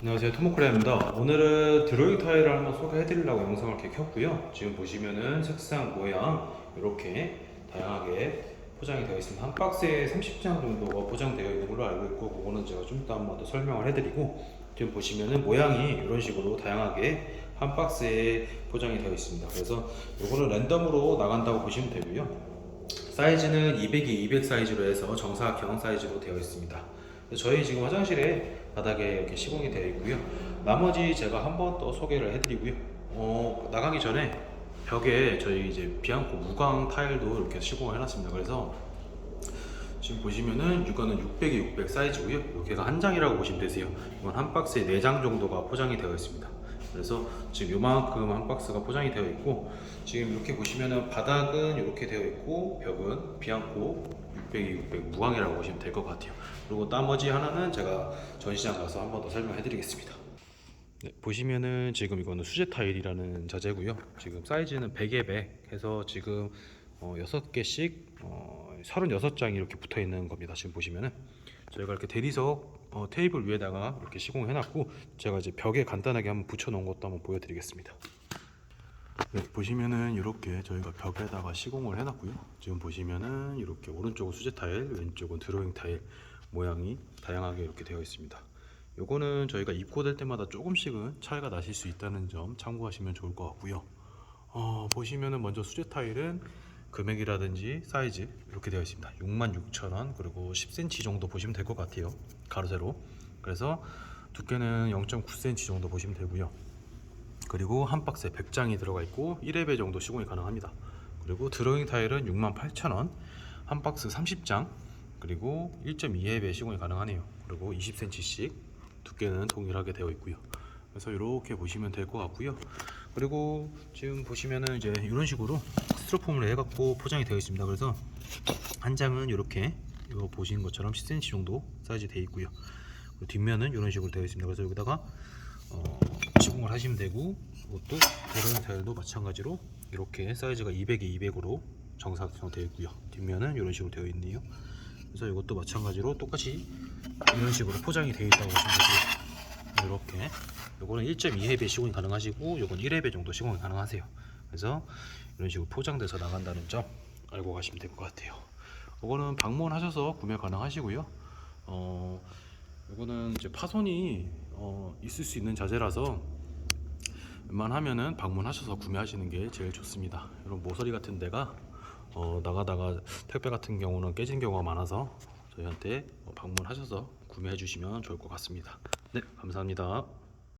안녕하세요. 토모크레입니다. 오늘은 드로잉 타일을 한번 소개해 드리려고 영상을 이렇게 켰고요. 지금 보시면은 색상 모양 이렇게 다양하게 포장이 되어 있습니다. 한 박스에 30장 정도가 포장되어 있는 걸로 알고 있고 그거는 제가 좀 이따 한번 더 설명을 해 드리고 지금 보시면은 모양이 이런 식으로 다양하게 한 박스에 포장이 되어 있습니다. 그래서 이거는 랜덤으로 나간다고 보시면 되고요. 사이즈는 200이 200 사이즈로 해서 정사각형 사이즈로 되어 있습니다. 저희 지금 화장실에 바닥에 이렇게 시공이 되어 있고요. 나머지 제가 한 번 더 소개를 해드리고요. 어, 나가기 전에 벽에 저희 이제 비앙코 무광 타일도 이렇게 시공을 해놨습니다. 그래서 지금 보시면은 이거는 600에 600 사이즈고요. 여기가 한 장이라고 보시면 되세요. 이건 한 박스에 4장 정도가 포장이 되어 있습니다. 그래서 지금 요만큼 한 박스가 포장이 되어 있고 지금 이렇게 보시면은 바닥은 이렇게 되어 있고 벽은 비앙코 600에 600 무광이라고 보시면 될 것 같아요. 그리고 나머지 하나는 제가 전시장 가서 한 번 더 설명해 드리겠습니다. 네, 보시면은 지금 이거는 수제 타일이라는 자재고요. 지금 사이즈는 100에 100 해서 지금 어, 6개씩 어, 36장이 이렇게 붙어 있는 겁니다. 지금 보시면은 저희가 이렇게 대리석 어, 테이블 위에다가 이렇게 시공해 놨고 제가 이제 벽에 간단하게 한번 붙여 놓은 것도 한번 보여 드리겠습니다. 네, 보시면은 이렇게 저희가 벽에다가 시공을 해놨고요. 지금 보시면은 이렇게 오른쪽은 수제 타일, 왼쪽은 드로잉 타일 모양이 다양하게 이렇게 되어 있습니다. 요거는 저희가 입고될 때마다 조금씩은 차이가 나실 수 있다는 점 참고하시면 좋을 것 같고요. 어, 보시면은 먼저 수제 타일은 금액이라든지 사이즈 이렇게 되어 있습니다. 66,000원 그리고 10cm 정도 보시면 될 것 같아요. 가로 세로. 그래서 두께는 0.9cm 정도 보시면 되고요. 그리고 한 박스에 100장이 들어가 있고 1회배 정도 시공이 가능합니다. 그리고 드로잉 타일은 68,000원, 한 박스 30장, 그리고 1.2회배 시공이 가능하네요. 그리고 20cm씩 두께는 동일하게 되어 있고요. 그래서 이렇게 보시면 될 것 같고요. 그리고 지금 보시면은 이제 이런 식으로 스티로폼을 해갖고 포장이 되어 있습니다. 그래서 한 장은 이렇게 이거 보시는 것처럼 10cm 정도 사이즈 되어 있고요. 그리고 뒷면은 이런 식으로 되어 있습니다. 그래서 여기다가 어, 시공을 하시면 되고 이것도 드로잉 타일도 마찬가지로 이렇게 사이즈가 200에 200으로 정사각형 되어 있고요. 뒷면은 이런 식으로 되어 있네요. 그래서 이것도 마찬가지로 똑같이 이런 식으로 포장이 되어 있다고 보시면 되고요. 이렇게 요거는 1.2회배 시공이 가능하시고 요건 1회배 정도 시공이 가능하세요. 그래서 이런 식으로 포장돼서 나간다는 점 알고 가시면 될 것 같아요. 요거는 방문하셔서 구매 가능하시고요. 어, 요거는 이제 파손이 어, 있을 수 있는 자재라서 웬만하면은 방문하셔서 구매하시는 게 제일 좋습니다. 이런 모서리 같은 데가 어, 나가다가 택배 같은 경우는 깨진 경우가 많아서 저희한테 어, 방문하셔서 구매해 주시면 좋을 것 같습니다. 네, 감사합니다.